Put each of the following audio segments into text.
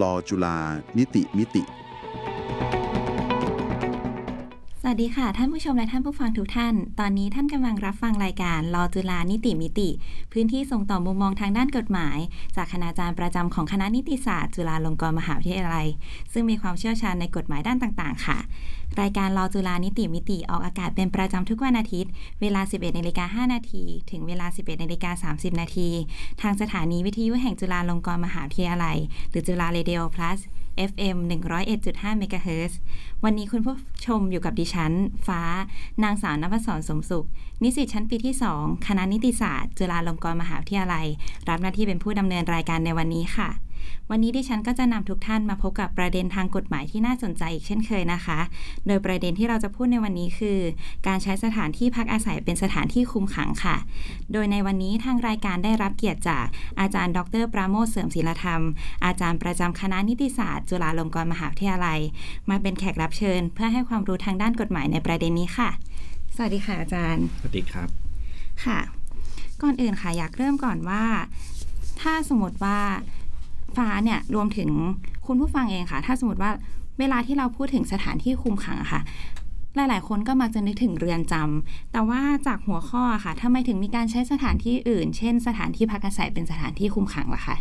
ลอจุลานิติมิติ วัสดีค่ะ ท่านผู้ชมและท่านผู้ฟังทุกท่าน ตอนนี้ท่านกำลังรับฟังรายการรอจุฬานิติมิติ พื้นที่ส่งต่อมุมมองทางด้านกฎหมาย จากคณาจารย์ประจำของคณะนิติศาสตร์จุฬาลงกรณ์มหาวิทยาลัย ซึ่งมีความเชี่ยวชาญในกฎหมายด้านต่างๆ ค่ะ รายการรอจุฬานิติมิติออกอากาศเป็นประจำทุกวันอาทิตย์ เวลา 11นาฬิกา5นาทีถึงเวลา 11นาฬิกา30นาทีทางสถานีวิทยุแห่งจุฬาลงกรณ์มหาวิทยาลัย หรือจุฬาเรดิโอ plus FM 101.5เมกะเฮิรตซ์วันนี้คุณผู้ชมอยู่กับดิฉัน ฟ้า นางสาวนภศรสมสุข นิสิตชั้นปีที่ 2 คณะนิติศาสตร์ จุฬาลงกรณ์มหาวิทยาลัย รับหน้าที่เป็นผู้ดำเนินรายการในวันนี้ค่ะ วันนี้ดิฉันก็จะนำทุกท่านมาพบกับประเด็นทางกฎหมายที่น่าสนใจอีกเช่นเคยนะคะ โดยประเด็นที่เราจะพูดในวันนี้คือ การใช้สถานที่พักอาศัยเป็นสถานที่คุมขังค่ะ โดยในวันนี้ทางรายการได้รับเกียรติจากอาจารย์ ดร ปราโมทเสริมศิลธรรม อาจารย์ประจำคณะนิติศาสตร์ จุฬาลงกรณ์มหาวิทยาลัย มาเป็นแขกรับเชิญ เพื่อให้ความรู้ทางด้านกฎหมายในประเด็นนี้ค่ะ สวัสดีค่ะอาจารย์ สวัสดีครับ ค่ะ ก่อนอื่นค่ะอยากเริ่มก่อนว่า ถ้าสมมติว่า ฟ้าเนี่ยรวมถึงคุณผู้ฟังเองค่ะ ถ้าสมมติว่าเวลาที่เราพูดถึงสถานที่คุมขังอะค่ะ หลาย ๆ คนก็มักจะนึกถึงเรือนจำแต่ว่าจากหัวข้อค่ะทำไมถึงมีการใช้สถานที่อื่น เช่น สถานที่พักอาศัยเป็นสถานที่คุมขังล่ะคะ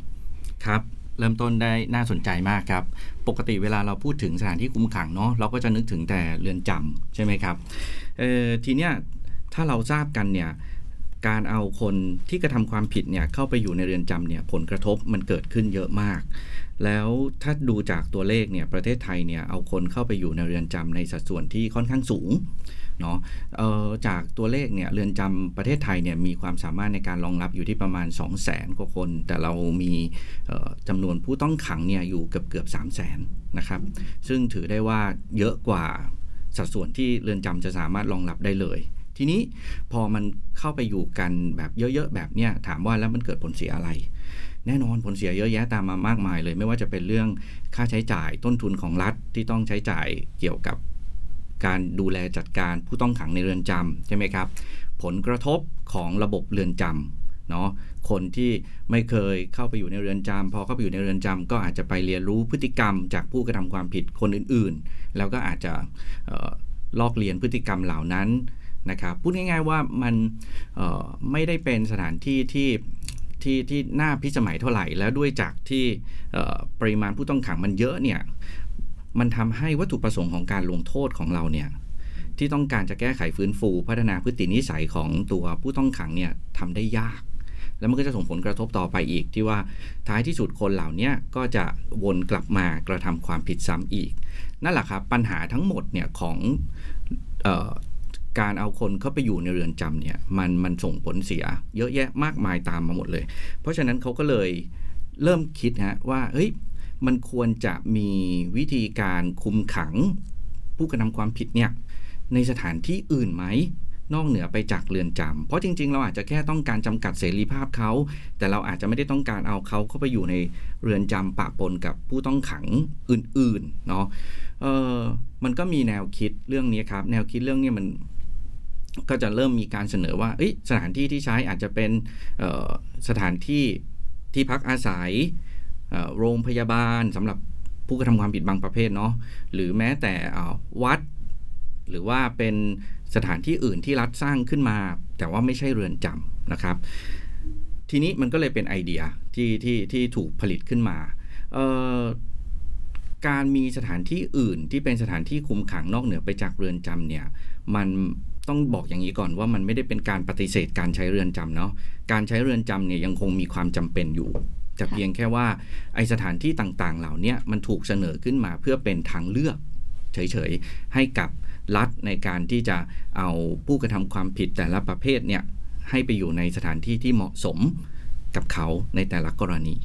ครับเริ่มต้นได้น่าสนใจมากครับ ปกติเวลาเราพูดถึงสถานที่คุมขังเนาะเราก็จะนึกถึงแต่เรือนจำใช่ไหมครับเออทีเนี้ยถ้าเราทราบกันเนี่ย การเอาคนที่กระทำความผิดเนี่ยเข้าไปอยู่ในเรือนจำเนี่ยผลกระทบมันเกิดขึ้นเยอะมาก แล้วถ้าดูจากตัวเลขเนี่ยประเทศไทยเนี่ยเอาคนเข้าไปอยู่ในเรือนจำในสัดส่วนที่ค่อนข้างสูงเนาะจากตัวเลขเนี่ยเรือนจำประเทศไทยเนี่ยมีความสามารถในการรองรับอยู่ที่ประมาณ 2 0 0แสนกว่าคน แต่เรามีเอ่อจำนวนผู้ต้องขังเนี่ยอยู่เกือบเกือบ3 0 0แสนนะครับซึ่งถือได้ว่าเยอะกว่าสัดส่วนที่เรือนจำจะสามารถรองรับได้เลย ทีนี้พอมันเข้าไปอยู่กันแบบเยอะๆแบบเนี้ยถามว่าแล้วมันเกิดผลเสียอะไร แน่นอนผลเสียเยอะแยะตามมามากมายเลย ไม่ว่าจะเป็นเรื่องค่าใช้จ่ายต้นทุนของรัฐที่ต้องใช้จ่ายเกี่ยวกับการดูแลจัดการผู้ต้องขังในเรือนจำใช่ไหมครับ ผลกระทบของระบบเรือนจำเนาะคนที่ไม่เคยเข้าไปอยู่ในเรือนจำพอเข้าไปอยู่ในเรือนจำก็อาจจะไปเรียนรู้พฤติกรรมจากผู้กระทำความผิดคนอื่นๆ แล้วก็อาจจะออลอกเลียนพฤติกรรมเหล่านั้น นะครับพูดง่ายๆว่ามันไม่ได้เป็นสถานที่ที่ที่ที่น่าพิสมัยเท่าไหร่ แล้วด้วยจากที่ปริมาณผู้ต้องขังมันเยอะเนี่ยมันทำให้วัตถุประสงค์ของการลงโทษของเราเนี่ยที่ต้องการจะแก้ไขฟื้นฟู พัฒนาพฤตินิสัยของตัวผู้ต้องขังเนี่ยทำได้ยาก แล้วมันก็จะส่งผลกระทบต่อไปอีก ที่ว่าท้ายที่สุดคนเหล่านี้ก็จะวนกลับมากระทำความผิดซ้ำอีก นั่นแหละครับปัญหาทั้งหมดเนี่ยของ การเอาคนเข้าไปอยู่ในเรือนจำเนี่ยมันมันส่งผลเสีย เยอะแยะมากมายตามมาหมดเลย เพราะฉะนั้นเขาก็เลยเริ่มคิดฮะว่าเฮ้ยมันควรจะมีวิธีการคุมขังผู้กระทำความผิดเนี่ยในสถานที่อื่นไหมนอกเหนือไปจากเรือนจำเพราะจริงๆ เราอาจจะแค่ต้องการจำกัดเสรีภาพเขา แต่เราอาจจะไม่ได้ต้องการเอาเขาเข้าไปอยู่ในเรือนจำปะปนกับผู้ต้องขังอื่นๆ เนาะเออมันก็มีแนวคิดเรื่องนี้ครับ แนวคิดเรื่องนี้มัน ก็จะเริ่มมีการเสนอว่าสถานที่ที่ใช้อาจจะเป็นสถานที่ที่พักอาศัยโรงพยาบาลสำหรับผู้กระทำความผิดบางประเภทเนาะหรือแม้แต่วัด หรือว่าเป็นสถานที่อื่นที่รัฐสร้างขึ้นมา แต่ว่าไม่ใช่เรือนจำนะครับ ทีนี้มันก็เลยเป็นไอเดียที่ที่ที่ถูกผลิตขึ้นมาการมีสถานที่อื่นที่เป็นสถานที่คุมขังนอกเหนือไปจากเรือนจำเนี่ยมัน ต้องบอกอย่างนี้ก่อนว่ามันไม่ได้เป็นการปฏิเสธการใช้เรือนจำเนาะการใช้เรือนจำเนี่ยยังคงมีความจำเป็นอยู่แต่เพียงแค่ว่าไอสถานที่ต่างๆ เหล่านี้มันถูกเสนอขึ้นมาเพื่อเป็นทางเลือกเฉยๆ ให้กับรัฐในการที่จะเอาผู้กระทำความผิดแต่ละประเภทเนี่ยให้ไปอยู่ในสถานที่ที่เหมาะสมกับเขาในแต่ละกรณี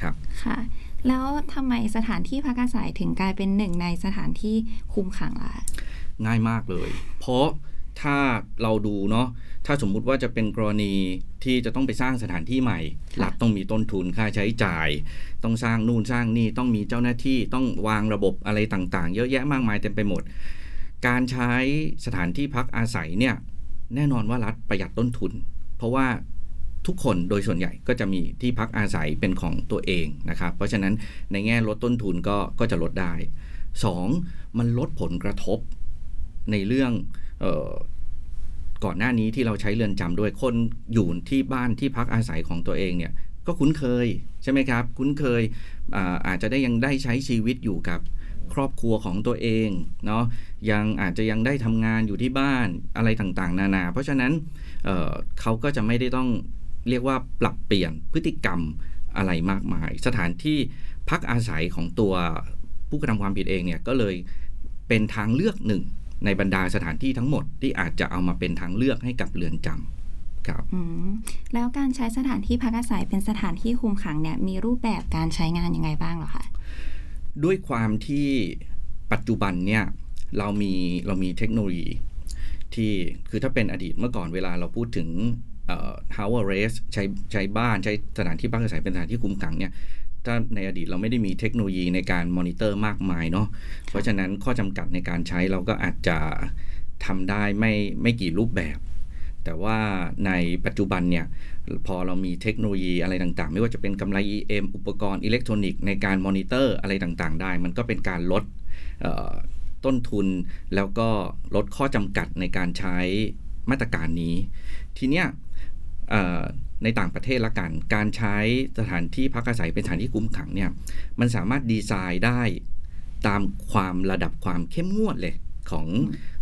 ครับค่ะแล้วทำไมสถานที่พักอาศัยถึงกลายเป็นหนึ่งในสถานที่คุมขังล่ะง่ายมากเลย เพราะ ถ้าเราดูเนาะถ้าสมมุติว่าจะเป็นกรณีที่จะต้องไปสร้างสถานที่ใหม่รัฐต้องมีต้นทุนค่าใช้จ่าย ต้องสร้างนู่นสร้างนี่ต้องมีเจ้าหน้าที่ต้องวางระบบอะไรต่างๆ เยอะแยะมากมายเต็มไปหมด การใช้สถานที่พักอาศัยเนี่ยแน่นอนว่ารัฐประหยัดต้นทุน เพราะว่าทุกคนโดยส่วนใหญ่ก็จะมีที่พักอาศัยเป็นของตัวเองนะครับ เพราะฉะนั้นในแง่ลดต้นทุนก็ก็จะลดได้ 2. มันลดผลกระทบในเรื่องเออ ก่อนหน้านี้ที่เราใช้เรือนจำด้วยคนอยู่ที่บ้านที่พักอาศัยของตัวเองเนี่ยก็คุ้นเคยใช่ไหมครับ คุ้นเคยอาอาจจะได้ยังได้ใช้ชีวิตอยู่กับครอบครัวของตัวเองเนาะยังอาจจะยังได้ทำงานอยู่ที่บ้านอะไรต่างๆ นานา เพราะฉะนั้นเเขาก็จะไม่ได้ต้องเรียกว่าปรับเปลี่ยนพฤติกรรมอะไรมากมาย สถานที่พักอาศัยของตัวผู้กระทำความผิดเองเนี่ยก็เลยเป็นทางเลือกหนึ่ง ในบรรดาสถานที่ทั้งหมดที่อาจจะเอามาเป็นทางเลือกให้กับเรือนจำครับแล้วการใช้สถานที่พักอาศัยเป็นสถานที่คุมขังเนี่ยมีรูปแบบการใช้งานยังไงบ้างหรอคะด้วยความที่ปัจจุบันเนี่ยเรามีเรามีเทคโนโลยีที่คือถ้าเป็นอดีตเมื่อก่อนเวลาเราพูดถึง house arrest ใช้ใช้บ้านใช้สถานที่พักอาศัยเป็นสถานที่คุมขังเนี่ย ถ้าในอดีตเราไม่ได้มีเทคโนโลยีในการมอนิเตอร์มากมายเนาะเพราะฉะนั้นข้อจำกัดในการใช้เราก็อาจจะทำได้ไม่ไม่กี่รูปแบบ แต่ว่าในปัจจุบันเนี่ย พอเรามีเทคโนโลยีอะไรต่างๆ ไม่ว่าจะเป็นกำไร EM อุปกรณ์อิเล็กทรอนิกส์ในการมอนิเตอร์อะไรต่างๆ ได้ มันก็เป็นการลดต้นทุนแล้วก็ลดข้อจำกัดในการใช้มาตรการนี้ ทีเนี้ย ในต่างประเทศละกัน การใช้สถานที่พักอาศัยเป็นสถานที่คุมขังเนี่ย มันสามารถดีไซน์ได้ตามความระดับความเข้มงวดเลยของ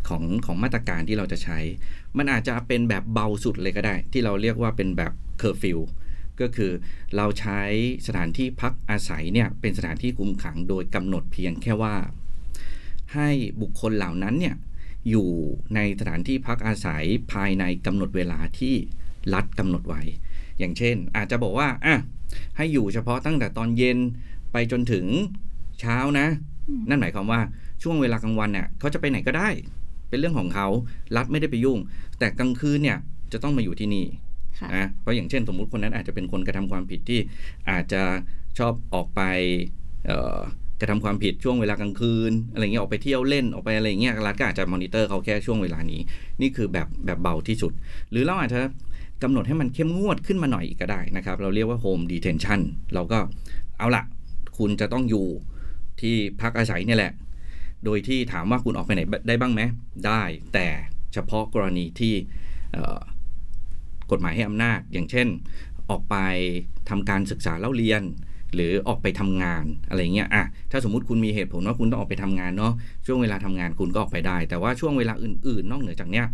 ของของมาตรการที่เราจะใช้ มันอาจจะเป็นแบบเบาสุดเลยก็ได้ ที่เราเรียกว่าเป็นแบบเคอร์ฟิวก็คือเราใช้สถานที่พักอาศัยเนี่ยเป็นสถานที่คุมขังโดยกำหนดเพียงแค่ว่า ให้บุคคลเหล่านั้นเนี่ยอยู่ในสถานที่พักอาศัยภายในกำหนดเวลาที่รัฐกำหนดไว้ อย่างเช่น อาจจะบอกว่าอะให้อยู่เฉพาะตั้งแต่ตอนเย็นไปจนถึงเช้านะ นั่นหมายความว่าช่วงเวลากลางวันเนี่ยเขาจะไปไหนก็ได้ เป็นเรื่องของเขารัฐไม่ได้ไปยุ่ง แต่กลางคืนเนี่ยจะต้องมาอยู่ที่นี่นะเพราะอย่างเช่น สมมุติคนนั้นอาจจะเป็นคนกระทำความผิดที่อาจจะชอบออกไปกระทำความผิดช่วงเวลากลางคืนอะไรเงี้ยออกไปเที่ยวเล่นออกไปอะไรเงี้ยรัฐก็อาจจะมอนิเตอร์เขาแค่ช่วงเวลานี้ นี่คือแบบแบบเบาที่สุด หรือเราอาจจะ กำหนดให้มันเข้มงวดขึ้นมาหน่อยก็ได้นะครับ เราเรียกว่า home detention เราก็เอาละคุณจะต้องอยู่ที่พักอาศัยนี่แหละ โดยที่ถามว่าคุณออกไปไหนได้บ้างไหมได้ แต่เฉพาะกรณีที่กฎหมายให้อำนาจ อย่างเช่น ออกไปทำการศึกษาเล่าเรียน หรือออกไปทำงานอะไรเงี้ยอะถ้าสมมติคุณมีเหตุผลว่าคุณต้องออกไปทำงานเนาะช่วงเวลาทำงานคุณก็ออกไปได้ แต่ว่าช่วงเวลาอื่น ๆ นอกเหนือจากเนี้ย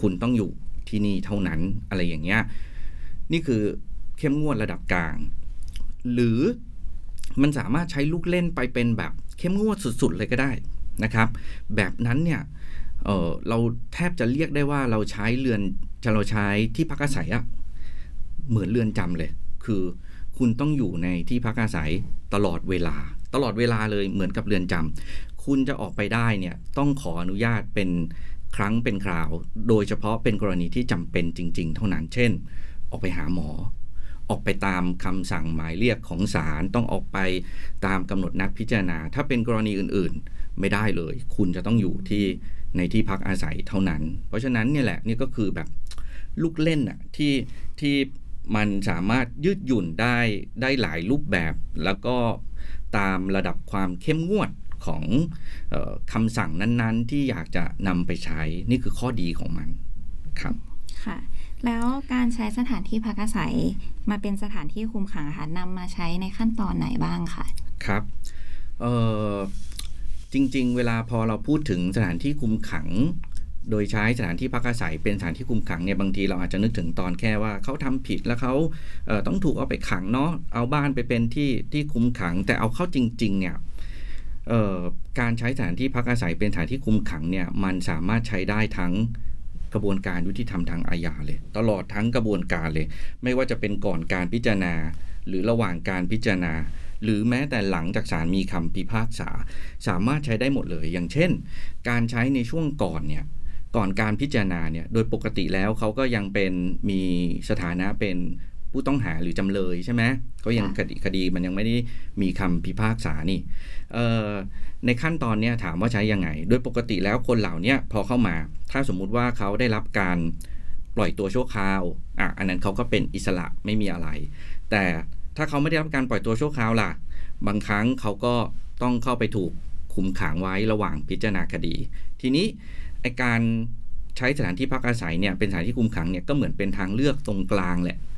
คุณต้องอยู่ ที่นี่เท่านั้นอะไรอย่างเงี้ยนี่คือเข้มงวดระดับกลาง หรือมันสามารถใช้ลูกเล่นไปเป็นแบบเข้มงวดสุดๆเลยก็ได้นะครับ แบบนั้นเนี่ยเเราแทบจะเรียกได้ว่าเราใช้เรือนจะเราใช้ที่พักอาศัยอะเหมือนเรือนจำเลย คือคุณต้องอยู่ในที่พักอาศัยตลอดเวลา ตลอดเวลาเลยเหมือนกับเรือนจำคุณจะออกไปได้เนี่ยต้องขออนุญาตเป็น ครั้งเป็นคราว โดยเฉพาะเป็นกรณีที่จำเป็นจริง ๆ เท่านั้น เช่น ออกไปหาหมอ ออกไปตามคำสั่งหมายเรียกของศาลต้องออกไปตามกำหนดนัดพิจารณา ถ้าเป็นกรณีอื่นๆ ไม่ได้เลย คุณจะต้องอยู่ที่ในที่พักอาศัยเท่านั้น เพราะฉะนั้นเนี่ยแหละนี่ก็คือแบบลูกเล่นอะที่ที่มันสามารถยืดหยุ่นได้ได้หลายรูปแบบ แล้วก็ตามระดับความเข้มงวด ของออคำสั่งนั้นๆ ที่อยากจะนำไปใช้นี่คือข้อดีของมันครับค่ะแล้วการใช้สถานที่พักอาศัยมาเป็นสถานที่คุมขังค่ะนำมาใช้ในขั้นตอนไหนบ้างคะครับจริง ๆ เวลาพอเราพูดถึงสถานที่คุมขัง โดยใช้สถานที่พักอาศัย เป็นสถานที่คุมขังเนี่ยบางทีเราอาจจะนึกถึงตอนแค่ว่าเขาทำผิดแล้วเขาเต้องถูกเอาไปขังเนาะเอาบ้านไปเป็นที่ที่คุมขัง แต่เอาเข้าจริง ๆ เนี่ย การใช้สถานที่พักอาศัยเป็นสถานที่คุมขังเนี่ยมันสามารถใช้ได้ทั้งกระบวนการยุติธรรมทางอาญาเลย ตลอดทั้งกระบวนการเลย ไม่ว่าจะเป็นก่อนการพิจารณา หรือระหว่างการพิจารณา หรือแม้แต่หลังจากศาลมีคำพิพากษา สามารถใช้ได้หมดเลย อย่างเช่น การใช้ในช่วงก่อนเนี่ยก่อนการพิจารณาเนี่ยโดยปกติแล้วเขาก็ยังเป็นมีสถานะเป็น ผู้ต้องหาหรือจำเลยใช่ไหมก็ยังคดีคดีมันยังไม่ได้มีคำพิพากษานี่ในขั้นตอนนี้ถามว่าใช้ยังไง โดยปกติแล้วคนเหล่านี้พอเข้ามา ถ้าสมมุติว่าเขาได้รับการปล่อยตัวชั่วคราวอะอันนั้นเขาก็เป็นอิสระไม่มีอะไร แต่ถ้าเขาไม่ได้รับการปล่อยตัวชั่วคราวล่ะ บางครั้งเขาก็ต้องเข้าไปถูกคุมขังไว้ระหว่างพิจารณาคดี ทีนี้ไอการใช้สถานที่พักอาศัยเนี่ยเป็นสถานที่คุมขังเนี่ยก็เหมือนเป็นทางเลือกตรงกลางแหละอืม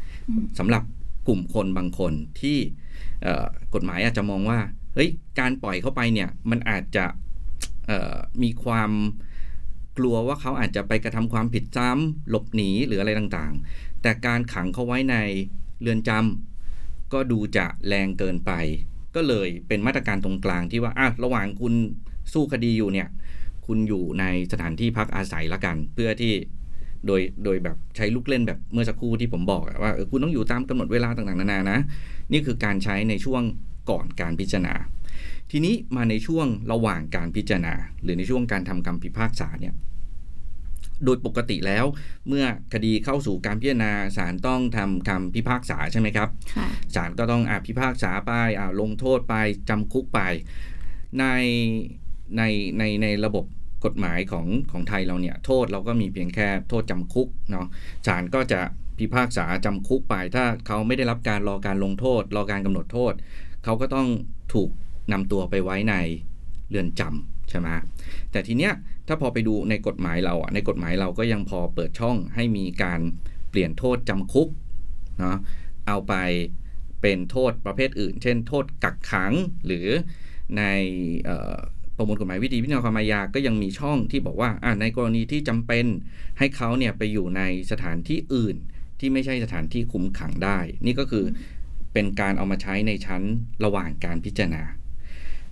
สำหรับกลุ่มคนบางคนที่กฎหมายอาจจะมองว่าเฮ้ยการปล่อยเข้าไปเนี่ยมันอาจจะมีความกลัวว่าเขาอาจจะไปกระทำความผิดซ้ำหลบหนีหรืออะไรต่างๆ แต่การขังเขาไว้ในเรือนจำก็ดูจะแรงเกินไป ก็เลยเป็นมาตรการตรงกลางที่ว่าอะระหว่างคุณสู้คดีอยู่เนี่ย คุณอยู่ในสถานที่พักอาศัยละกัน เพื่อที่ โดยโดยแบบใช้ลูกเล่นแบบเมื่อสักครู่ที่ผมบอกอะว่าเออคุณต้องอยู่ตามกำหนดเวลาต่างๆนานานะ นี่คือการใช้ในช่วงก่อนการพิจารณา ทีนี้มาในช่วงระหว่างการพิจารณา หรือในช่วงการทำคำพิพากษาเนี่ยโดยปกติแล้วเมื่อคดีเข้าสู่การพิจารณาศาลต้องทำคำพิพากษาใช่ไหมครับค่ะศาลก็ต้องอะพิพากษาไปอะลงโทษไปจำคุกไป ในในในในระบบ กฎหมายของของไทยเราเนี่ยโทษเราก็มีเพียงแค่โทษจำคุกเนาะศาลก็จะพิพากษาจำคุกไปถ้าเขาไม่ได้รับการรอการลงโทษ รอการกำหนดโทษ เขาก็ต้องถูกนำตัวไปไว้ในเรือนจำใช่ไหมแต่ทีเนี้ยถ้าพอไปดูในกฎหมายเราอะในกฎหมายเราก็ยังพอเปิดช่องให้มีการเปลี่ยนโทษจำคุกเนาะเอาไปเป็นโทษประเภทอื่น เช่น โทษกักขังหรือในเอ่อ ประมวลกฎหมายวิธีพิจารณาความอาญาก็ยังมีช่องที่บอกว่าในกรณีที่จำเป็นให้เขาเนี่ยไปอยู่ในสถานที่อื่น ที่ไม่ใช่สถานที่คุมขังได้ นี่ก็คือเป็นการเอามาใช้ในชั้นระหว่างการพิจารณา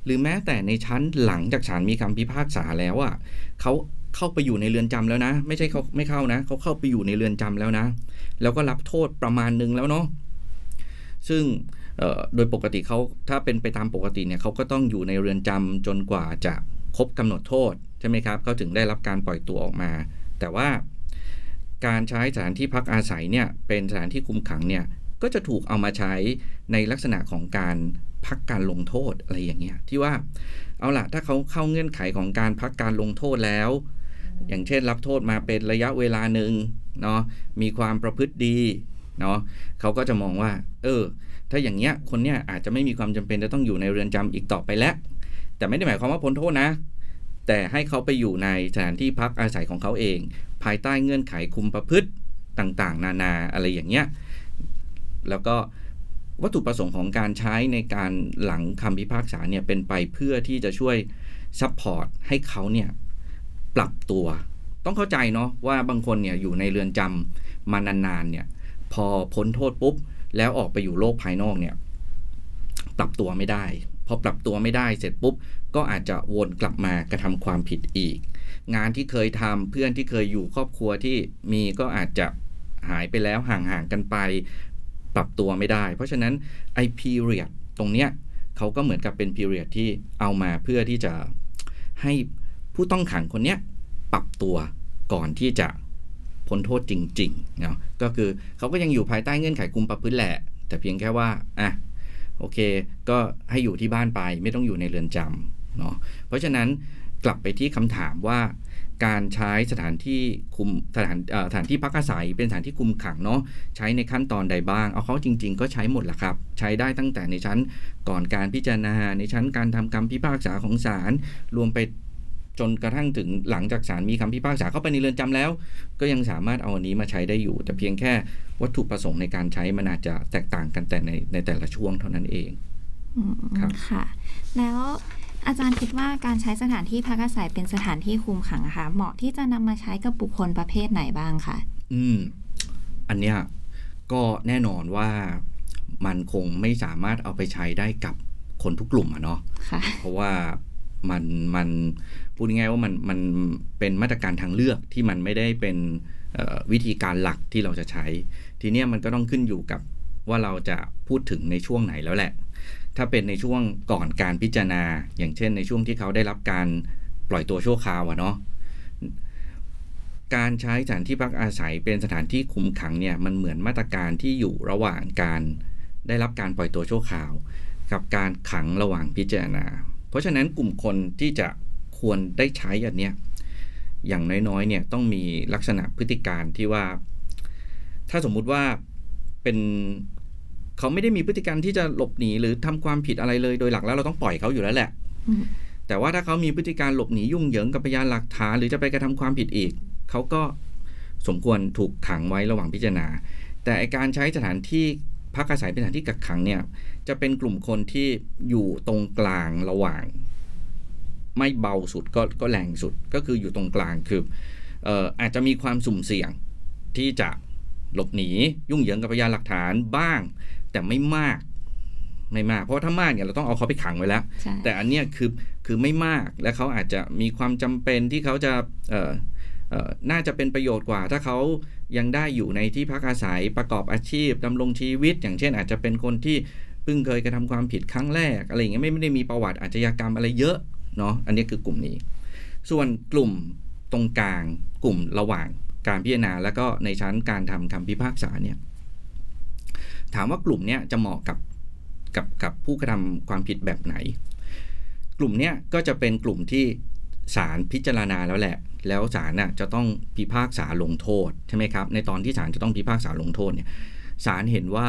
หรือแม้แต่ในชั้นหลังจากศาลมีคำพิพากษาแล้วอะเขาเข้าไปอยู่ในเรือนจำแล้วนะ ไม่ใช่เขาไม่เข้านะเขาเข้าไปอยู่ในเรือนจำแล้วนะ แล้วก็รับโทษประมาณนึงแล้วเนาะซึ่ง โดยปกติเขาถ้าเป็นไปตามปกติเนี่ยเขาก็ต้องอยู่ในเรือนจำจนกว่าจะครบกำหนดโทษใช่ไหมครับเขาถึงได้รับการปล่อยตัวออกมา แต่ว่าการใช้สถานที่พักอาศัยเนี่ยเป็นสถานที่คุมขังเนี่ยก็จะถูกเอามาใช้ในลักษณะของการพักการลงโทษอะไรอย่างเงี้ยที่ว่าเอาล่ะถ้าเขาเข้าเงื่อนไขของการพักการลงโทษแล้ว อย่างเช่นรับโทษมาเป็นระยะเวลาหนึ่งเนาะมีความประพฤติดีเนาะเขาก็จะมองว่า เออ ถ้าอย่างเงี้ยคนเนี้ยอาจจะไม่มีความจำเป็นจะต้องอยู่ในเรือนจำอีกต่อไปแล้ว แต่ไม่ได้หมายความว่าพ้นโทษนะ แต่ให้เขาไปอยู่ในสถานที่พักอาศัยของเขาเอง ภายใต้เงื่อนไขคุมประพฤติต่างๆ นานาอะไรอย่างเงี้ยแล้วก็วัตถุประสงค์ของการใช้ในการหลังคำพิพากษาเนี่ยเป็นไปเพื่อที่จะช่วยซัพพอร์ตให้เขาเนี่ยปรับตัว ต้องเข้าใจเนาะว่าบางคนเนี่ยอยู่ในเรือนจำมานานๆเนี่ยพอพ้นโทษปุ๊บ แล้วออกไปอยู่โลกภายนอกเนี่ยปรับตัวไม่ได้ พอปรับตัวไม่ได้เสร็จปุ๊บ ก็อาจจะวนกลับมากระทำความผิดอีก งานที่เคยทำเพื่อนที่เคยอยู่ครอบครัวที่มีก็อาจจะหายไปแล้วห่างๆกันไป ปรับตัวไม่ได้ เพราะฉะนั้นไอ้ period ตรงเนี้ยเขาก็เหมือนกับเป็น period ที่เอามาเพื่อที่จะให้ผู้ต้องขังคนเนี้ยปรับตัวก่อนที่จะ พ้นโทษจริงๆเนาะก็คือเขาก็ยังอยู่ภายใต้เงื่อนไขคุมประพฤติแหละ แต่เพียงแค่ว่าอะโอเค ก็ให้อยู่ที่บ้านไปไม่ต้องอยู่ในเรือนจำเนาะเพราะฉะนั้นกลับไปที่คำถามว่า การใช้สถานที่คุมสถานสถานที่พักอาศัย เป็นสถานที่คุมขังเนาะใช้ในขั้นตอนใดบ้าง เอาเขาจริง ๆ ก็ใช้หมดแหละครับ ใช้ได้ตั้งแต่ในชั้นก่อนการพิจารณาในชั้นการทำคำพิพากษาของศาลรวมไป จนกระทั่งถึงหลังจากศาลมีคำพิพากษาเข้าไปในเรือนจำแล้ว ก็ยังสามารถเอาอันนี้มาใช้ได้อยู่ แต่เพียงแค่วัตถุประสงค์ในการใช้มันอาจจะแตกต่างกันแต่ในในแต่ละช่วงเท่านั้นเองอืมครับค่ะ แล้วอาจารย์คิดว่าการใช้สถานที่พักอาศัยเป็นสถานที่คุมขังอะค่ะเหมาะที่จะนำมาใช้กับบุคคลประเภทไหนบ้างคะอืม อันเนี้ยก็แน่นอนว่ามันคงไม่สามารถเอาไปใช้ได้กับคนทุกกลุ่มอะเนาะค่ะเพราะว่า มันมันพูดง่ายว่ามันมันเป็นมาตรการทางเลือกที่มันไม่ได้เป็นวิธีการหลักที่เราจะใช้ ทีเนี้ยมันก็ต้องขึ้นอยู่กับว่าเราจะพูดถึงในช่วงไหนแล้วแหละ ถ้าเป็นในช่วงก่อนการพิจารณา อย่างเช่นในช่วงที่เขาได้รับการปล่อยตัวชั่วคราวอะเนาะการใช้สถานที่พักอาศัยเป็นสถานที่คุมขังเนี่ยมันเหมือนมาตรการที่อยู่ระหว่างการได้รับการปล่อยตัวชั่วคราว กับการขังระหว่างพิจารณา เพราะฉะนั้นกลุ่มคนที่จะควรได้ใช้อันเนี้ยอย่างน้อยๆเนี่ยต้องมีลักษณะพฤติการที่ว่า ถ้าสมมุติว่าเป็นเขาไม่ได้มีพฤติกรรที่จะหลบหนีหรือทำความผิดอะไรเลย โดยหลักแล้วเราต้องปล่อยเขาอยู่แล้วแหละแต่ว่าถ้าเขามีพฤติการหลบหนียุ่งเหยิงกับพยานหลักฐานหรือจะไปกระทำความผิดอีก เขาก็สมควรถูกขังไว้ระหว่างพิจารณา แต่การใช้สถานที่ พักอาศัยเป็นสถานที่กักขังเนี่ยจะเป็นกลุ่มคนที่อยู่ตรงกลางระหว่าง ไม่เบาสุดก็ก็แรงสุดก็คืออยู่ตรงกลางคือเอ่ออาจจะมีความสุ่มเสี่ยงที่จะหลบหนียุ่งเหยิงกับพยานหลักฐานบ้าง แต่ไม่มากไม่มาก เพราะว่าถ้ามากเนี่ยเราต้องเอาเขาไปขังไว้แล้วใช่แต่อันเนี้ยคือคือไม่มากและเขาอาจจะมีความจำเป็นที่เขาจะเอ่อเอ่อ น่าจะเป็นประโยชน์กว่า ถ้าเขายังได้อยู่ในที่พักอาศัยประกอบอาชีพดำรงชีวิต อย่างเช่น อาจจะเป็นคนที่เพิ่งเคยกระทำความผิดครั้งแรกอะไรอย่างเงี้ยไม่ได้มีประวัติอาชญากรรมอะไรเยอะเนาะอันนี้คือกลุ่มนี้ ส่วนกลุ่มตรงกลางกลุ่มระหว่างการพิจารณา แล้วก็ในชั้นการทำคำพิพากษาเนี่ยถามว่ากลุ่มเนี้ยจะเหมาะกับกับกับผู้กระทำความผิดแบบไหน กลุ่มเนี้ยก็จะเป็นกลุ่มที่ ศาลพิจารณาแล้วแหละ แล้วศาลน่ะจะต้องพิพากษาลงโทษใช่ไหมครับ ในตอนที่ศาลจะต้องพิพากษาลงโทษเนี่ยศาลเห็นว่า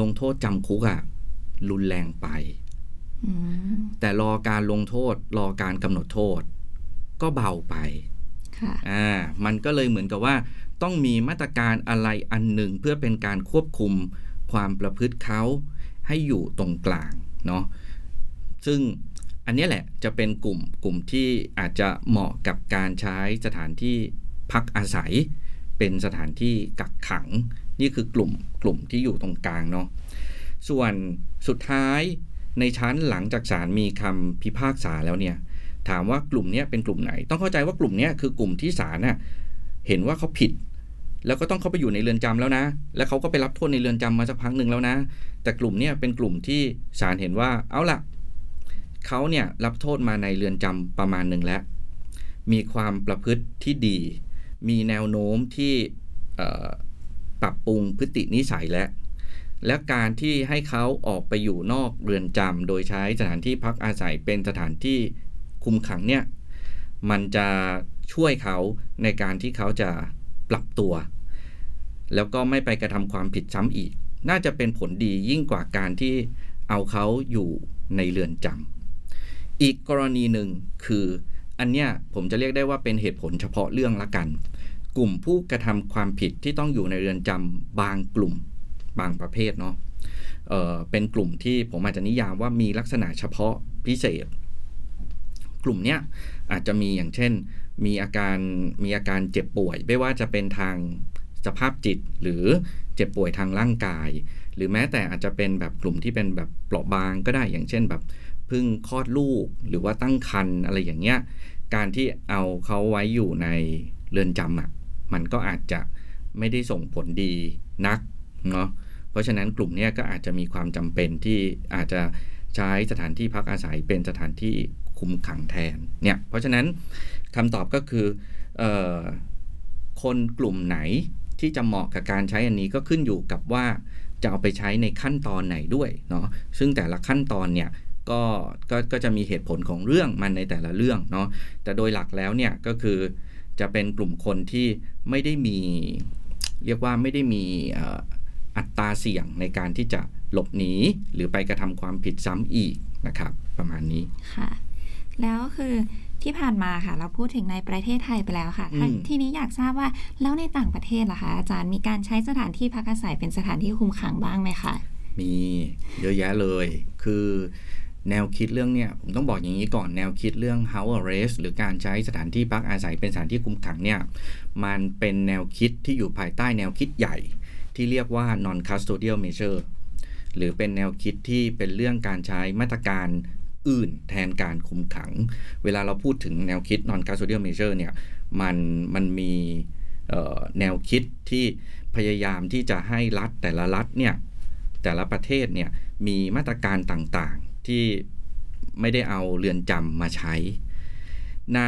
ลงโทษจำคุกอะรุนแรงไปอืมแต่รอการลงโทษ รอการกำหนดโทษ ก็เบาไปค่ะอ่ามันก็เลยเหมือนกับว่า ต้องมีมาตรการอะไรอันหนึ่งเพื่อเป็นการควบคุมความประพฤติเขาให้อยู่ตรงกลางเนาะซึ่ง อันนี้แหละจะเป็นกลุ่มกลุ่มที่อาจจะเหมาะกับการใช้สถานที่พักอาศัย เป็นสถานที่กักขัง นี่คือกลุ่มกลุ่มที่อยู่ตรงกลางเนาะส่วนสุดท้ายในชั้นหลังจากศาลมีคำพิพากษาแล้วเนี่ยถามว่ากลุ่มเนี้ยเป็นกลุ่มไหน ต้องเข้าใจว่ากลุ่มเนี้ยคือกลุ่มที่ศาลน่ะเห็นว่าเขาผิด แล้วก็ต้องเข้าไปอยู่ในเรือนจำแล้วนะ แล้วเขาก็ไปรับโทษในเรือนจำมาสักพักหนึ่งแล้วนะ แต่กลุ่มเนี้ยเป็นกลุ่มที่ศาลเห็นว่าเอาล่ะ เขาเนี่ยรับโทษมาในเรือนจำประมาณหนึ่งแล้ว มีความประพฤติที่ดี มีแนวโน้มที่ปรับปรุงพฤตินิสัยแล้วและการที่ให้เขาออกไปอยู่นอกเรือนจำโดยใช้สถานที่พักอาศัยเป็นสถานที่คุมขังเนี่ย มันจะช่วยเขาในการที่เขาจะปรับตัว แล้วก็ไม่ไปกระทำความผิดซ้ำอีก น่าจะเป็นผลดียิ่งกว่าการที่เอาเขาอยู่ในเรือนจำ อีกกรณีหนึ่งคือ อันเนี้ยผมจะเรียกได้ว่าเป็นเหตุผลเฉพาะเรื่องละกัน กลุ่มผู้กระทำความผิดที่ต้องอยู่ในเรือนจำบางกลุ่มบางประเภทเนาะเเป็นกลุ่มที่ผมอาจจะนิยามว่ามีลักษณะเฉพาะพิเศษ กลุ่มเนี้ยอาจจะมีอย่างเช่น มีอาการมีอาการเจ็บป่วย ไม่ว่าจะเป็นทางสภาพจิตหรือเจ็บป่วยทางร่างกาย หรือแม้แต่อาจจะเป็นแบบกลุ่มที่เป็นแบบเปราะบางก็ได้อย่างเช่นแบบ เพิ่งคลอดลูกหรือว่าตั้งครรภ์อะไรอย่างเงี้ยการที่เอาเขาไว้อยู่ในเรือนจำอะมันก็อาจจะไม่ได้ส่งผลดีนักเนาะเพราะฉะนั้นกลุ่มเนี้ยก็อาจจะมีความจำเป็นที่อาจจะใช้สถานที่พักอาศัยเป็นสถานที่คุมขังแทนเนี่ยเพราะฉะนั้นคำตอบก็คือออคนกลุ่มไหนที่จะเหมาะกับการใช้อันนี้ก็ขึ้นอยู่กับว่าจะเอาไปใช้ในขั้นตอนไหนด้วยเนาะซึ่งแต่ละขั้นตอนเนี่ย ก็ก็ก็จะมีเหตุผลของเรื่องมันในแต่ละเรื่องเนาะแต่โดยหลักแล้วเนี่ยก็คือจะเป็นกลุ่มคนที่ไม่ได้มี เรียกว่าไม่ได้มีเอ่ออัตราเสี่ยงในการที่จะหลบหนีหรือไปกระทำความผิดซ้ำอีกนะครับ ประมาณนี้ค่ะแล้วคือที่ผ่านมาค่ะ เราพูดถึงในประเทศไทยไปแล้วค่ะอืมทีนี้อยากทราบว่าแล้วในต่างประเทศล่ะคะอาจารย์มีการใช้สถานที่พักอาศัยเป็นสถานที่คุมขังบ้างไหมคะมีเยอะแยะเลย คือ แนวคิดเรื่องเนี่ยผมต้องบอกอย่างนี้ก่อนแนวคิดเรื่อง house arrest หรือการใช้สถานที่พักอาศัยเป็นสถานที่คุมขังเนี่ยมันเป็นแนวคิดที่อยู่ภายใต้แนวคิดใหญ่ ที่เรียกว่า non custodial measure หรือเป็นแนวคิดที่เป็นเรื่องการใช้มาตรการอื่นแทนการคุมขัง เวลาเราพูดถึงแนวคิด non custodial measure เนี่ยมันมันมีแนวคิดที่พยายามที่จะให้รัฐแต่ละรัฐเนี่ยแต่ละประเทศเนี่ยมีมาตรการต่าง ที่ไม่ได้เอาเรือนจำมาใช้ ใน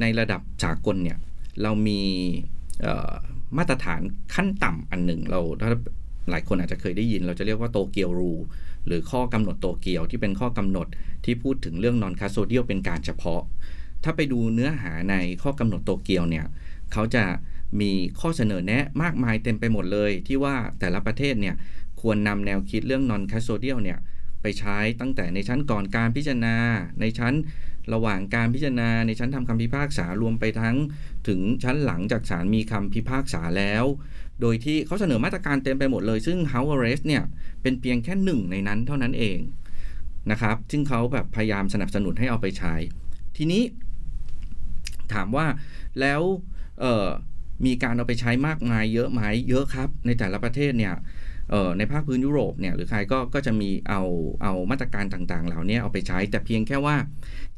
ในระดับสากลเนี่ยเรามีมาตรฐานขั้นต่ำอันหนึ่งเราถ้าหลายคนอาจจะเคยได้ยิน เราจะเรียกว่าโตเกียวรูหรือข้อกำหนดโตเกียวที่เป็นข้อกำหนดที่พูดถึงเรื่องนอนคาโซเดียลเป็นการเฉพาะ ถ้าไปดูเนื้อหาในข้อกำหนดโตเกียวเนี่ยเขาจะมีข้อเสนอแนะมากมายเต็มไปหมดเลย ที่ว่าแต่ละประเทศเนี่ยควรนำแนวคิดเรื่อง non custodial เนี่ย ไปใช้ตั้งแต่ในชั้นก่อนการพิจารณา ในชั้นระหว่างการพิจารณา ในชั้นทำคำพิพากษารวมไปทั้งถึงชั้นหลังจากศาลมีคำพิพากษาแล้ว โดยที่เขาเสนอมาตรการเต็มไปหมดเลย ซึ่ง House Arrest เนี่ยเป็นเพียงแค่หนึ่งในนั้นเท่านั้นเองนะครับ ซึ่งเขาแบบพยายามสนับสนุนให้เอาไปใช้ ทีนี้ ถามว่าแล้วมีการเอาไปใช้มากมายเยอะไหมเยอะครับ ในแต่ละประเทศเนี่ย ในภาคพื้นยุโรปเนี่ยหรือใครก็ก็จะมีเอาเอามาตรการต่างๆ เหล่านี้เอาไปใช้ แต่เพียงแค่ว่า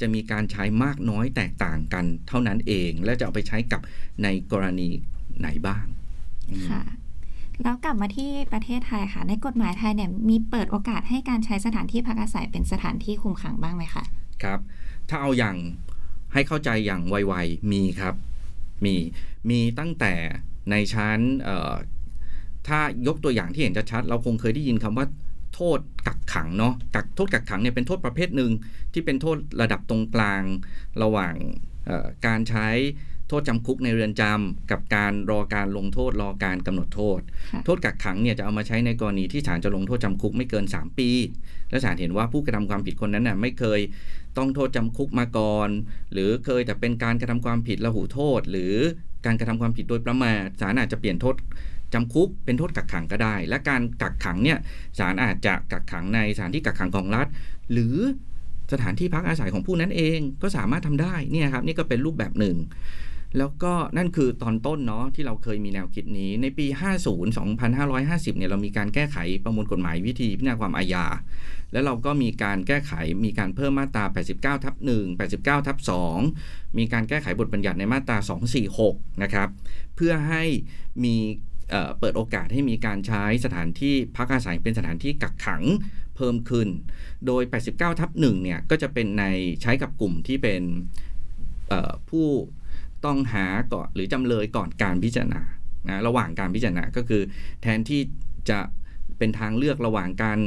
จะมีการใช้มากน้อยแตกต่างกันเท่านั้นเอง และจะเอาไปใช้กับในกรณีไหนบ้างอืมค่ะแล้วกลับมาที่ประเทศไทยค่ะ ในกฎหมายไทยเนี่ยมีเปิดโอกาสให้การใช้สถานที่พักอาศัยเป็นสถานที่คุมขังบ้างไหมคะครับ ถ้าเอาอย่างให้เข้าใจอย่างไวๆมีครับ มีมีตั้งแต่ในชั้นเอ่อ ถ้ายกตัวอย่างที่เห็นชัดๆเราคงเคยได้ยินคำว่าโทษกักขังเนาะกักโทษกักขังเนี่ยเป็นโทษประเภทหนึ่งที่เป็นโทษระดับตรงกลาง ระหว่างเอ่อการใช้โทษจำคุกในเรือนจำกับการรอการลงโทษรอการกำหนดโทษค่ะโทษกักขังเนี่ยจะเอามาใช้ในกรณีที่ศาลจะลงโทษจำคุกไม่เกิน 3 ปี และศาลเห็นว่าผู้กระทำความผิดคนนั้นน่ะไม่เคยต้องโทษจำคุกมาก่อน หรือเคยแต่เป็นการกระทำความผิดละหูโทษ หรือการกระทำความผิดโดยประมาทศาลอาจจะเปลี่ยนโทษ จำคุกเป็นโทษกักขังก็ได้ และการกักขังเนี่ยศาลอาจจะกักขังในสถานที่กักขังของรัฐ หรือสถานที่พักอาศัยของผู้นั้นเองก็สามารถทำได้เนี่ยครับนี่ก็เป็นรูปแบบหนึ่ง แล้วก็นั่นคือตอนต้นเนาะที่เราเคยมีแนวคิดนี้ในปี 50 2550 เนี่ยเรามีการแก้ไขประมวลกฎหมายวิธีพิจารณาความอาญาแล้วเราก็มีการแก้ไขมีการเพิ่มมาตรา 89 ทับ 1 89 ทับ 2 มีการแก้ไขบทบัญญัติในมาตรา 246 นะครับ เพื่อให้มี เปิดโอกาสให้มีการใช้สถานที่พักอาศัยเป็นสถานที่กักขังเพิ่มขึ้น โดย 89 ทับ1เนี่ยก็จะเป็นในใช้กับกลุ่มที่เป็นผู้ต้องหาก่อนหรือจำเลยก่อนการพิจารณานะระหว่างการพิจารณาก็คือ แทนที่จะเป็นทางเลือกระหว่างการ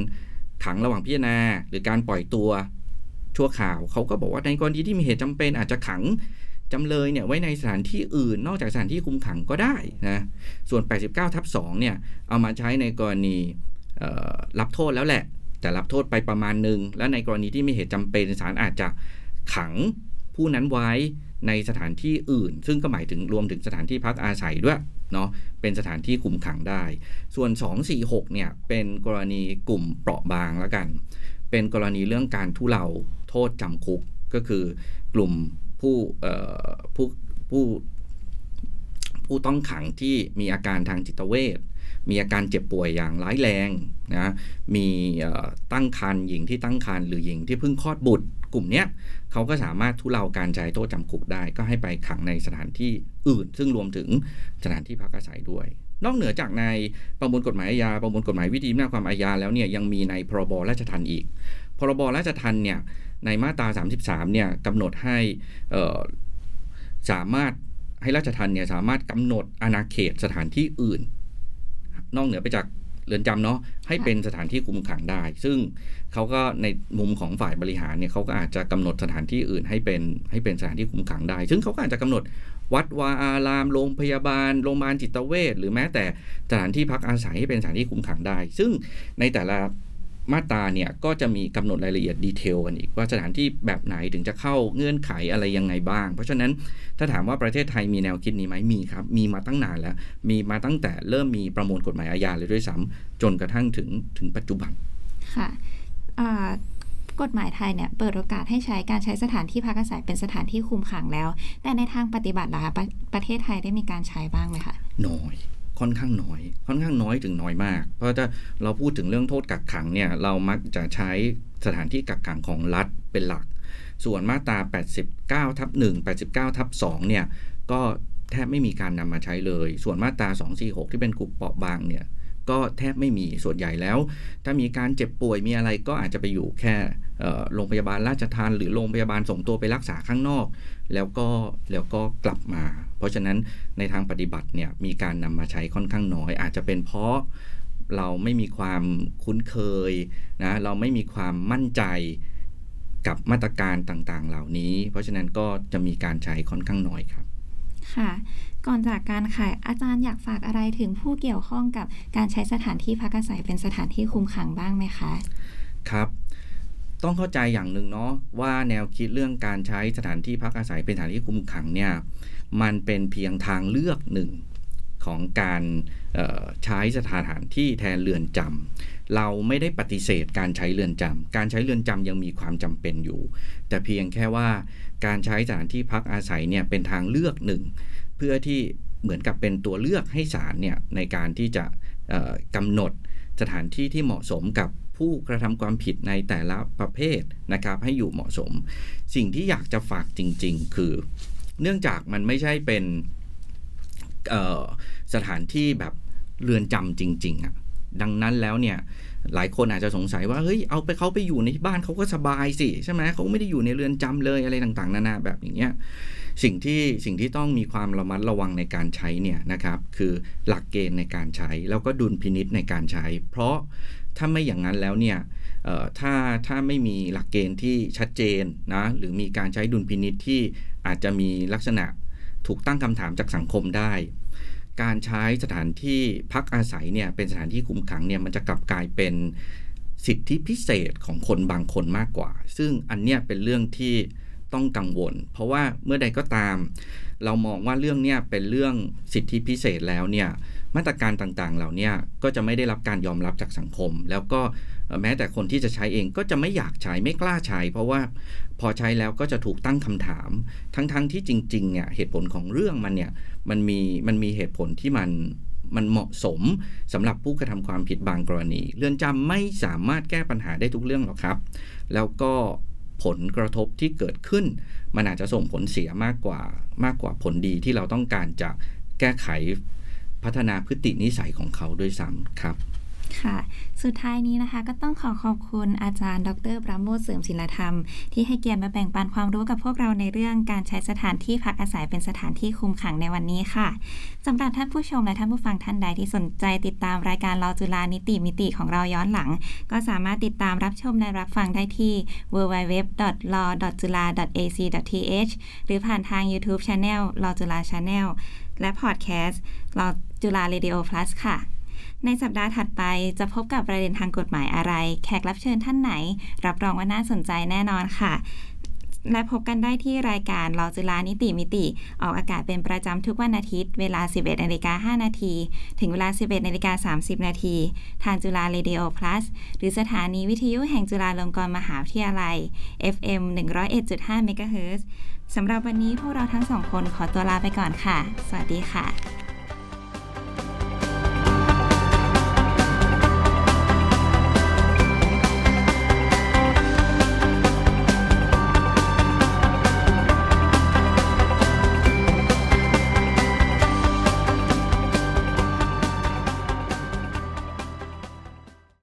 ขังระหว่างพิจารณา หรือการปล่อยตัวชั่วข่าวเขาก็บอกว่าในกรณีที่มีเหตุจำเป็นอาจจะขัง จำเลยเนี่ยไว้ในสถานที่อื่นนอกจากสถานที่คุมขังก็ได้นะส่วน 89ทับ2เนี่ยเอามาใช้ในกรณีรับโทษแล้วแหละ แต่รับโทษไปประมาณหนึ่งและในกรณีที่มีเหตุจำเป็นศาลอาจจะขังผู้นั้นไว้ในสถานที่อื่น ซึ่งก็หมายถึงรวมถึงสถานที่พักอาศัยด้วยเนาะเป็นสถานที่คุมขังได้ ส่วน 246เนี่ยเป็นกรณีกลุ่มเปราะบางแล้วกัน เป็นกรณีเรื่องการทุเลาโทษจำคุกก็คือกลุ่ม ผู้ผู้ผู้ผู้ต้องขังที่มีอาการทางจิตเวชมีอาการเจ็บป่วยอย่างร้ายแรงนะมีตั้งครรภ์หญิงที่ตั้งครรภ์หรือหญิงที่เพิ่งคลอดบุตรกลุ่มเนี้ยเขาก็สามารถทุเลาการใช้โทษจำคุกได้ ก็ให้ไปขังในสถานที่อื่น ซึ่งรวมถึงสถานที่พักอาศัยด้วย นอกเหนือจากในประมวลกฎหมายอาญาประมวลกฎหมายวิธีพิจารณาความอาญาแล้วเนี่ยยังมีในพรบราชทัณฑ์อีก พรบราชทัณฑ์เนี่ยในมาตรา 33 เนี่ยกำหนดให้สามารถให้ราชทัณฑ์เนี่ยสามารถกำหนดอาณาเขตสถานที่อื่น นอกเหนือไปจากเรือนจำเนาะให้เป็นสถานที่คุมขังได้ ซึ่งเขาก็ในมุมของฝ่ายบริหารเนี่ยเขาก็อาจจะกำหนดสถานที่อื่นให้เป็นให้เป็นสถานที่คุมขังได้ ซึ่งเขาก็อาจจะกำหนดวัดวาอารามโรงพยาบาลโรงพยาบาลจิตเวชหรือแม้แต่สถานที่พักอาศัยให้เป็นสถานที่คุมขังได้ ซึ่งในแต่ละ มาตราเนี่ยก็จะมีกำหนดรายละเอียดดีเทลกันอีกว่าสถานที่แบบไหนถึงจะเข้าเงื่อนไขอะไรยังไงบ้าง เพราะฉะนั้นถ้าถามว่าประเทศไทยมีแนวคิดนี้ไหมมีครับ มีมาตั้งนานแล้ว มีมาตั้งแต่เริ่มมีประมวลกฎหมายอาญาเลยด้วยซ้ำจนกระทั่งถึงถึงปัจจุบันค่ะอ่ากฎหมายไทยเนี่ยเปิดโอกาสให้ใช้การใช้สถานที่พักอาศัยเป็นสถานที่คุมขังแล้ว แต่ในทางปฏิบัติล่ะคะประประเทศไทยได้มีการใช้บ้างไหมคะน้อย ค่อนข้างน้อย ค่อนข้างน้อยถึงน้อยมาก เพราะถ้าเราพูดถึงเรื่องโทษกักขังเนี่ยเรามักจะใช้สถานที่กักขังของรัฐเป็นหลัก ส่วนมาตรา 89 ทับ1 89 ทับ2เนี่ยก็แทบไม่มีการนำมาใช้เลย ส่วนมาตรา 246 ที่เป็นกลุ่มเปราะบางเนี่ยก็แทบไม่มีส่วนใหญ่แล้ว ถ้ามีการเจ็บป่วยมีอะไรก็อาจจะไปอยู่แค่โรงพยาบาลราชทานหรือโรงพยาบาลส่งตัวไปรักษาข้างนอก แล้วก็แล้วก็กลับมา เพราะฉะนั้นในทางปฏิบัติเนี่ยมีการนำมาใช้ค่อนข้างน้อย อาจจะเป็นเพราะเราไม่มีความคุ้นเคยนะเราไม่มีความมั่นใจกับมาตรการต่างๆ เหล่านี้ เพราะฉะนั้นก็จะมีการใช้ค่อนข้างน้อยครับ ค่ะ ก่อนจากการค่ะอาจารย์อยากฝากอะไรถึงผู้เกี่ยวข้องกับการใช้สถานที่พักอาศัยเป็นสถานที่คุมขังบ้างไหมคะ ครับ ต้องเข้าใจอย่างหนึ่งเนาะว่าแนวคิดเรื่องการใช้สถานที่พักอาศัยเป็นสถานที่คุมขังเนี่ยมันเป็นเพียงทางเลือกหนึ่งของการใช้สถานที่แทนเรือนจำเราไม่ได้ปฏิเสธการใช้เรือนจำการใช้เรือนจำยังมีความจำเป็นอยู่ แต่เพียงแค่ว่าการใช้สถานที่พักอาศัยเนี่ยเป็นทางเลือกหนึ่ง เพื่อที่เหมือนกับเป็นตัวเลือกให้ศาลเนี่ยในการที่จะเอ่อกำหนดสถานที่ที่เหมาะสมกับ ผู้กระทำความผิดในแต่ละประเภทนะครับให้อยู่เหมาะสม สิ่งที่อยากจะฝากจริง ๆ คือ เนื่องจากมันไม่ใช่เป็นสถานที่แบบเรือนจำจริงๆอะ่ะดังนั้นแล้วเนี่ยหลายคนอาจจะสงสัยว่าเฮ้ยเอาไปเขาไปอยู่ในบ้านเขาก็สบายสิใช่ไหมเขาไม่ได้อยู่ในเรือนจำเลยอะไรต่างๆนานาแบบอย่างเงี้ยสิ่งที่สิ่งที่ต้องมีความระมัดระวังในการใช้เนี่ยนะครับคือหลักเกณฑ์ในการใช้แล้วก็ดุลพินิษในการใช้ เพราะ ถ้าไม่อย่างนั้นแล้วเนี่ยถ้าถ้าไม่มีหลักเกณฑ์ที่ชัดเจนนะหรือมีการใช้ดุลพินิษที่อาจจะมีลักษณะถูกตั้งคำถามจากสังคมได้ การใช้สถานที่พักอาศัยเนี่ยเป็นสถานที่คุมขังเนี่ยมันจะกลับกลายเป็นสิทธิพิเศษของคนบางคนมากกว่า ซึ่งอันเนี้ยเป็นเรื่องที่ต้องกังวล เพราะว่าเมื่อใดก็ตาม เรามองว่าเรื่องเนี้ยเป็นเรื่องสิทธิพิเศษแล้วเนี่ย มาตรการต่างๆ เหล่านี้ก็จะไม่ได้รับการยอมรับจากสังคม แล้วก็แม้แต่คนที่จะใช้เองก็จะไม่อยากใช้ไม่กล้าใช้ เพราะว่าพอใช้แล้วก็จะถูกตั้งคำถาม ทั้งๆที่จริงๆเนี่ยเหตุผลของเรื่องมันเนี่ยมันมีมันมีเหตุผลที่มันมันเหมาะสมสำหรับผู้กระทำความผิดบางกรณี เรือนจำไม่สามารถแก้ปัญหาได้ทุกเรื่องหรอกครับ แล้วก็ผลกระทบที่เกิดขึ้น มันอาจจะส่งผลเสียมากกว่ามากกว่าผลดีที่เราต้องการจะแก้ไข พัฒนาพฤตินิสัยของเขาด้วยซ้ำครับ ค่ะ สุดท้ายนี้นะคะก็ต้องขอขอบคุณอาจารย์ ดรปราโมทเสริมศิลธรรม ที่ให้เกียรติมาแบ่งปันความรู้กับพวกเราในเรื่องการใช้สถานที่พักอาศัยเป็นสถานที่คุมขังในวันนี้ค่ะสำหรับท่านผู้ชมและท่านผู้ฟังท่านใดที่สนใจติดตามรายการรอจุฬานิติมิติของเราย้อนหลัง ก็สามารถติดตามรับชมและรับฟังได้ที่ www.law.jula.ac.th หรือผ่านทาง YouTube Channel รอจุฬา Channel และพอดแคสต์รอจุฬา Radio Plus ค่ะ ในสัปดาห์ถัดไปจะพบกับประเด็นทางกฎหมายอะไร แขกรับเชิญท่านไหน รับรองว่าน่าสนใจแน่นอนค่ะ และพบกันได้ที่รายการรอจุฬานิติมิติ ออกอากาศเป็นประจำทุกวันอาทิตย์ เวลา 11นาฬิกา5นาที ถึงเวลา 11นาฬิกา30 นาที ทางจุฬา Radio Plus หรือสถานีวิทยุแห่งจุฬาลงกรณ์มหาวิทยาลัย FM 101.5 MHz สำหรับวันนี้พวกเราทั้งสองคนขอตัวลาไปก่อนค่ะ สวัสดีค่ะ